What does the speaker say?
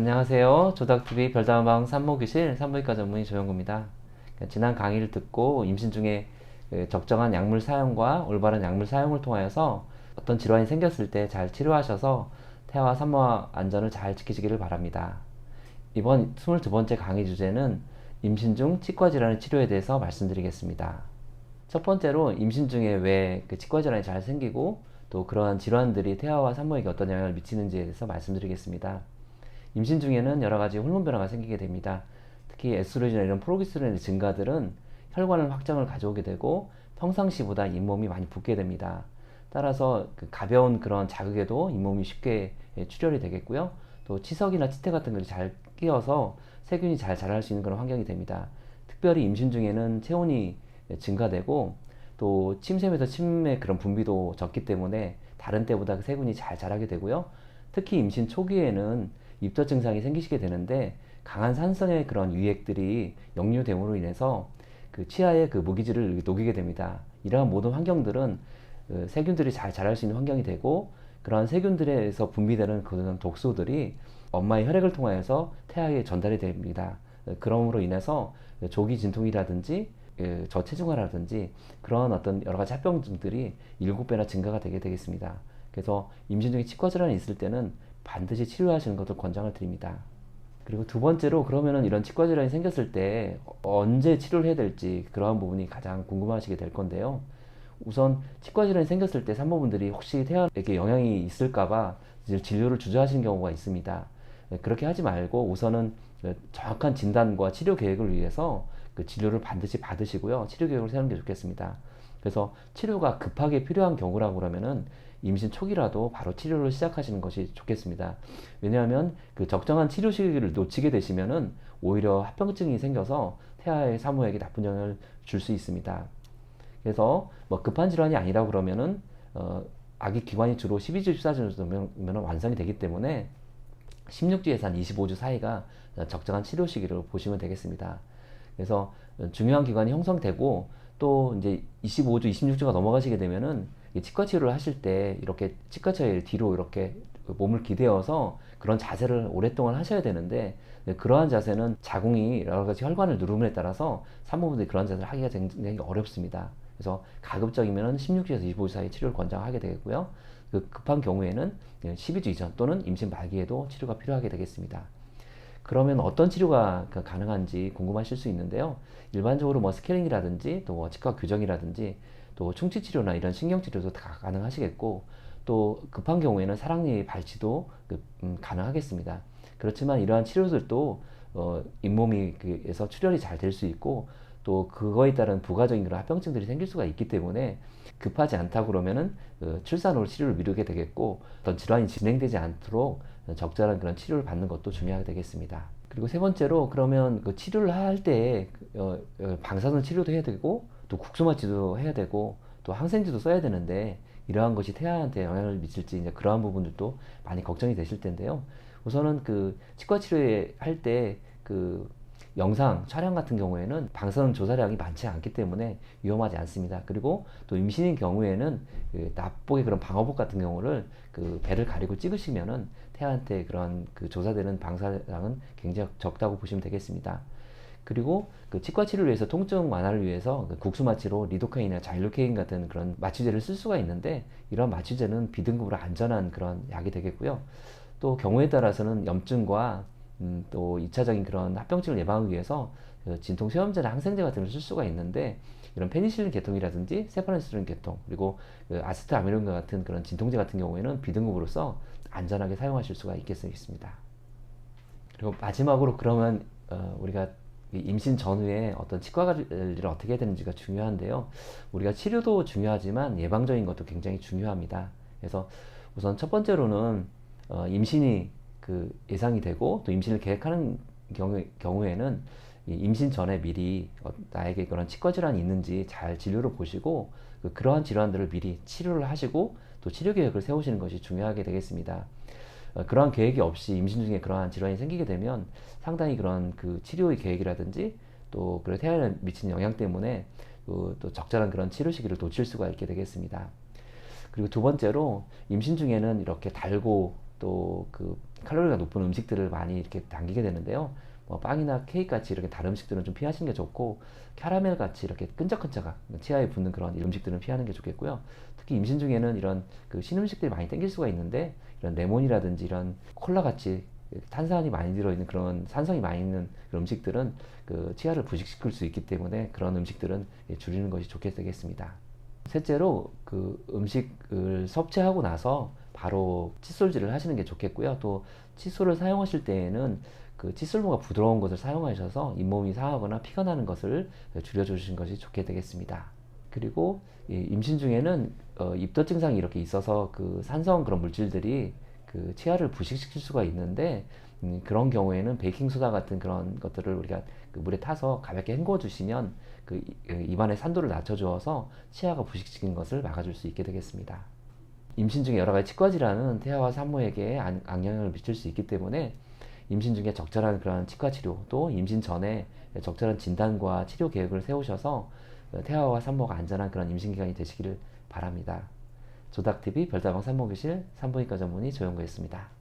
안녕하세요. 조닥TV 별다방 산모교실 산부인과 전문의 조영구입니다. 지난 강의를 듣고 임신 중에 그 적정한 약물 사용과 올바른 약물 사용을 통하여서 어떤 질환이 생겼을 때 잘 치료하셔서 태아와 산모와 안전을 잘 지키시기를 바랍니다. 이번 22번째 강의 주제는 임신 중 치과 질환의 치료에 대해서 말씀드리겠습니다. 첫 번째로 임신 중에 왜 그 치과 질환이 잘 생기고 또 그러한 질환들이 태아와 산모에게 어떤 영향을 미치는지에 대해서 말씀드리겠습니다. 임신 중에는 여러 가지 호르몬 변화가 생기게 됩니다. 특히 에스트로겐이나 이런 프로게스테론의 증가들은 혈관을 확장을 가져오게 되고 평상시보다 잇몸이 많이 붓게 됩니다. 따라서 그 가벼운 그런 자극에도 잇몸이 쉽게 출혈이 되겠고요. 또 치석이나 치태 같은 것이 잘 끼어서 세균이 잘 자랄 수 있는 그런 환경이 됩니다. 특별히 임신 중에는 체온이 증가되고 또 침샘에서 침의 그런 분비도 적기 때문에 다른 때보다 그 세균이 잘 자라게 되고요. 특히 임신 초기에는 입덧 증상이 생기시게 되는데 강한 산성의 그런 유액들이 역류됨으로 인해서 그 치아의 그 무기질을 녹이게 됩니다. 이러한 모든 환경들은 그 세균들이 잘 자랄 수 있는 환경이 되고 그러한 세균들에서 분비되는 그런 독소들이 엄마의 혈액을 통하여서 태아에 전달이 됩니다. 그러므로 인해서 조기 진통이라든지 그 저체중아라든지 그런 어떤 여러 가지 합병증들이 일곱 배나 증가가 되게 되겠습니다. 그래서 임신 중에 치과 질환이 있을 때는 반드시 치료하시는 것을 권장을 드립니다. 그리고 두 번째로 그러면은 이런 치과 질환이 생겼을 때 언제 치료를 해야 될지 그러한 부분이 가장 궁금하시게 될 건데요. 우선 치과 질환이 생겼을 때 산모분들이 혹시 태아에게 영향이 있을까봐 진료를 주저하시는 경우가 있습니다. 네, 그렇게 하지 말고 우선은 정확한 진단과 치료 계획을 위해서 그 진료를 반드시 받으시고요. 치료 계획을 세우는 게 좋겠습니다. 그래서 치료가 급하게 필요한 경우라고 그러면은 임신 초기라도 바로 치료를 시작하시는 것이 좋겠습니다. 왜냐하면 그 적정한 치료 시기를 놓치게 되시면은 오히려 합병증이 생겨서 태아의 사모에게 나쁜 영향을 줄 수 있습니다. 그래서 뭐 급한 질환이 아니라 그러면은 어, 아기 기관이 주로 12주, 14주 정도면 완성이 되기 때문에 16주에서 한 25주 사이가 적정한 치료 시기로 보시면 되겠습니다. 그래서 중요한 기관이 형성되고 또 이제 25주, 26주가 넘어가시게 되면은 치과 치료를 하실 때 이렇게 치과처에 뒤로 이렇게 몸을 기대어서 그런 자세를 오랫동안 하셔야 되는데 그러한 자세는 자궁이 여러 가지 혈관을 누름에 따라서 산모분들이 그런 자세를 하기가 굉장히 어렵습니다. 그래서 가급적이면 16주에서 25주 사이 치료를 권장하게 되겠고요. 그 급한 경우에는 12주 이전 또는 임신 말기에도 치료가 필요하게 되겠습니다. 그러면 어떤 치료가 그 가능한지 궁금하실 수 있는데요. 일반적으로 뭐 스케일링이라든지 또뭐 치과 교정이라든지 또 충치 치료나 이런 신경 치료도 다 가능하시겠고 또 급한 경우에는 사랑니 발치도 그, 음, 가능하겠습니다. 그렇지만 이러한 치료들도 어, 잇몸이에서 출혈이 잘 될 수 있고 또 그거에 따른 부가적인 그런 합병증들이 생길 수가 있기 때문에 급하지 않다 그러면은 그 출산 후 치료를 미루게 되겠고 어떤 질환이 진행되지 않도록 적절한 그런 치료를 받는 것도 중요하게 되겠습니다. 그리고 세 번째로 그러면 그 치료를 할때 어, 어, 방사선 치료도 해야 되고 또 국소 마취도 해야 되고 또 항생제도 써야 되는데 이러한 것이 태아한테 영향을 미칠지 이제 그러한 부분들도 많이 걱정이 되실 텐데요. 우선은 그 치과 치료할 때 그 영상 촬영 같은 경우에는 방사선 조사량이 많지 않기 때문에 위험하지 않습니다. 그리고 또 임신인 경우에는 그 납복의 그런 방어복 같은 경우를 그 배를 가리고 찍으시면은 태아한테 그런 그 조사되는 방사량은 굉장히 적다고 보시면 되겠습니다. 그리고 그 치과 치료를 위해서 통증 완화를 위해서 그 국수 마취로 리도카인이나 자일로케인 같은 그런 마취제를 쓸 수가 있는데 이런 마취제는 비등급으로 안전한 그런 약이 되겠고요. 또 경우에 따라서는 염증과 음, 또 2차적인 그런 합병증을 예방하기 위해서 그 진통 쇠염제나 항생제 같은 걸 쓸 수가 있는데 이런 페니실린 계통이라든지 세파네스린 계통 그리고 그 아스트아미론과 같은 그런 진통제 같은 경우에는 비등급으로서 안전하게 사용하실 수가 있겠습니다. 그리고 마지막으로 그러면 어, 우리가 임신 전후에 어떤 치과 관리를 어떻게 해야 되는지가 중요한데요. 우리가 치료도 중요하지만 예방적인 것도 굉장히 중요합니다. 그래서 우선 첫 번째로는 어, 임신이 그 예상이 되고 또 임신을 계획하는 경우, 경우에는 임신 전에 미리 어, 나에게 그런 치과 질환이 있는지 잘 진료를 보시고 그 그러한 질환들을 미리 치료를 하시고 또 치료 계획을 세우시는 것이 중요하게 되겠습니다. 어, 그러한 계획이 없이 임신 중에 그러한 질환이 생기게 되면 상당히 그런 그 치료의 계획이라든지 또 그런 태아에 미치는 영향 때문에 그또 적절한 그런 치료 시기를 놓칠 수가 있게 되겠습니다. 그리고 두 번째로 임신 중에는 이렇게 달고 또 그 칼로리가 높은 음식들을 많이 이렇게 당기게 되는데요. 뭐 빵이나 케이크 같이 이렇게 다른 음식들은 좀 피하시는 게 좋고 캐러멜 같이 이렇게 끈적끈적한 치아에 붙는 그런 음식들은 피하는 게 좋겠고요. 특히 임신 중에는 이런 그 신음식들이 많이 땡길 수가 있는데 이런 레몬이라든지 이런 콜라 같이 탄산이 많이 들어있는 그런 산성이 많이 있는 그런 음식들은 그 치아를 부식시킬 수 있기 때문에 그런 음식들은 예, 줄이는 것이 좋게 되겠습니다. 셋째로 그 음식을 섭취하고 나서 바로 칫솔질을 하시는 게 좋겠고요. 또 칫솔을 사용하실 때에는 그 칫솔모가 부드러운 것을 사용하셔서 잇몸이 상하거나 피가 나는 것을 줄여주시는 것이 좋게 되겠습니다. 그리고 이 임신 중에는 어, 입덧 증상이 이렇게 있어서 그 산성 그런 물질들이 그 치아를 부식시킬 수가 있는데 음, 그런 경우에는 베이킹 소다 같은 그런 것들을 우리가 그 물에 타서 가볍게 헹궈 주시면 그 이- 그 입안의 산도를 낮춰 주어서 치아가 부식시키는 것을 막아줄 수 있게 되겠습니다. 임신 중에 여러 가지 치과 질환은 태아와 산모에게 안- 악영향을 미칠 수 있기 때문에 임신 중에 적절한 그런 치과 치료 또 임신 전에 적절한 진단과 치료 계획을 세우셔서 태아와 산모가 안전한 그런 임신 기간이 되시기를 바랍니다. 조닥TV 별다방 산모교실 산부인과 전문의 조영구였습니다.